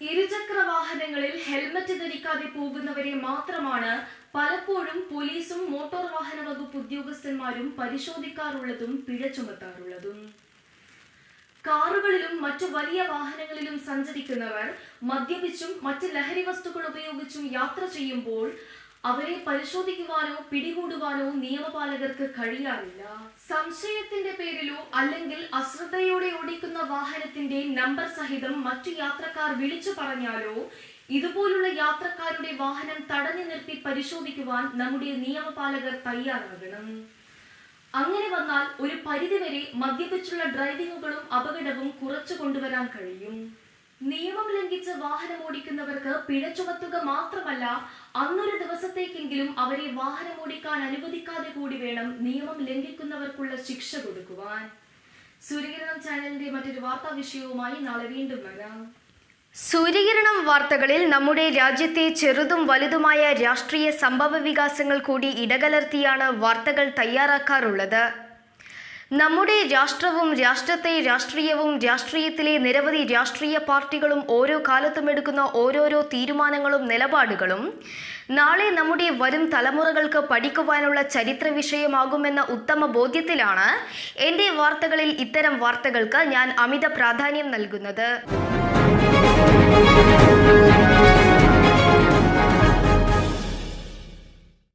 ഇരുചക്ര വാഹനങ്ങളിൽ ഹെൽമറ്റ് ധരിക്കാതെ പോകുന്നവരെ മാത്രമാണ് പലപ്പോഴും പോലീസും മോട്ടോർ വാഹന വകുപ്പ് ഉദ്യോഗസ്ഥന്മാരും പരിശോധിക്കാറുള്ളതും പിഴ ചുമത്താറുള്ളതും. കാറുകളിലും മറ്റു വലിയ വാഹനങ്ങളിലും സഞ്ചരിക്കുന്നവർ മദ്യപിച്ചും മറ്റ് ലഹരി വസ്തുക്കൾ ഉപയോഗിച്ചും യാത്ര ചെയ്യുമ്പോൾ അവരെ പരിശോധിക്കുവാനോ പിടികൂടുവാനോ നിയമപാലകർക്ക് കഴിയാറില്ല. സംശയത്തിന്റെ പേരിലോ അല്ലെങ്കിൽ അശ്രദ്ധയോടെ ഓടിക്കുന്ന വാഹനത്തിന്റെ നമ്പർ സഹിതം മറ്റു യാത്രക്കാർ വിളിച്ചു പറഞ്ഞാലോ ഇതുപോലുള്ള യാത്രക്കാരുടെ വാഹനം തടഞ്ഞു നിർത്തി പരിശോധിക്കുവാൻ നമ്മുടെ നിയമപാലകർ തയ്യാറാകണം. അങ്ങനെ വന്നാൽ ഒരു പരിധിവരെ മദ്യപിച്ചുള്ള ഡ്രൈവിംഗുകളും അപകടവും കുറച്ചു കൊണ്ടുവരാൻ കഴിയും. നിയമം ലംഘിച്ച് വാഹനം ഓടിക്കുന്നവർക്ക് പിഴ ചുമത്തുക മാത്രമല്ല അന്നൊരു ദിവസത്തേക്കെങ്കിലും അവരെ വാഹനം ഓടിക്കാൻ അനുവദിക്കാതെ കൂടി വേണം നിയമം ലംഘിക്കുന്നവർക്കുള്ള ശിക്ഷ കൊടുക്കുവാൻ. സൂര്യകിരണം ചാനലിന്റെ മറ്റൊരു വാർത്താ വിഷയവുമായി നാളെ വീണ്ടും വരാം. സൂര്യകിരണം വാർത്തകളിൽ നമ്മുടെ രാജ്യത്തെ ചെറുതും വലുതുമായ രാഷ്ട്രീയ സംഭവ വികാസങ്ങൾ കൂടി ഇടകലർത്തിയാണ് വാർത്തകൾ തയ്യാറാക്കാറുള്ളത്. നമ്മുടെ രാഷ്ട്രവും രാഷ്ട്രത്തെ രാഷ്ട്രീയവും രാഷ്ട്രീയത്തിലെ നിരവധി രാഷ്ട്രീയ പാർട്ടികളും ഓരോ കാലത്തും എടുക്കുന്ന ഓരോരോ തീരുമാനങ്ങളും നിലപാടുകളും നാളെ നമ്മുടെ വരും തലമുറകൾക്ക് പഠിക്കുവാനുള്ള ചരിത്ര വിഷയമാകുമെന്ന ഉത്തമ ബോധ്യത്തിലാണ് എന്റെ വാർത്തകളിൽ ഇത്തരം വാർത്തകൾക്ക് ഞാൻ അമിത പ്രാധാന്യം നൽകുന്നത്.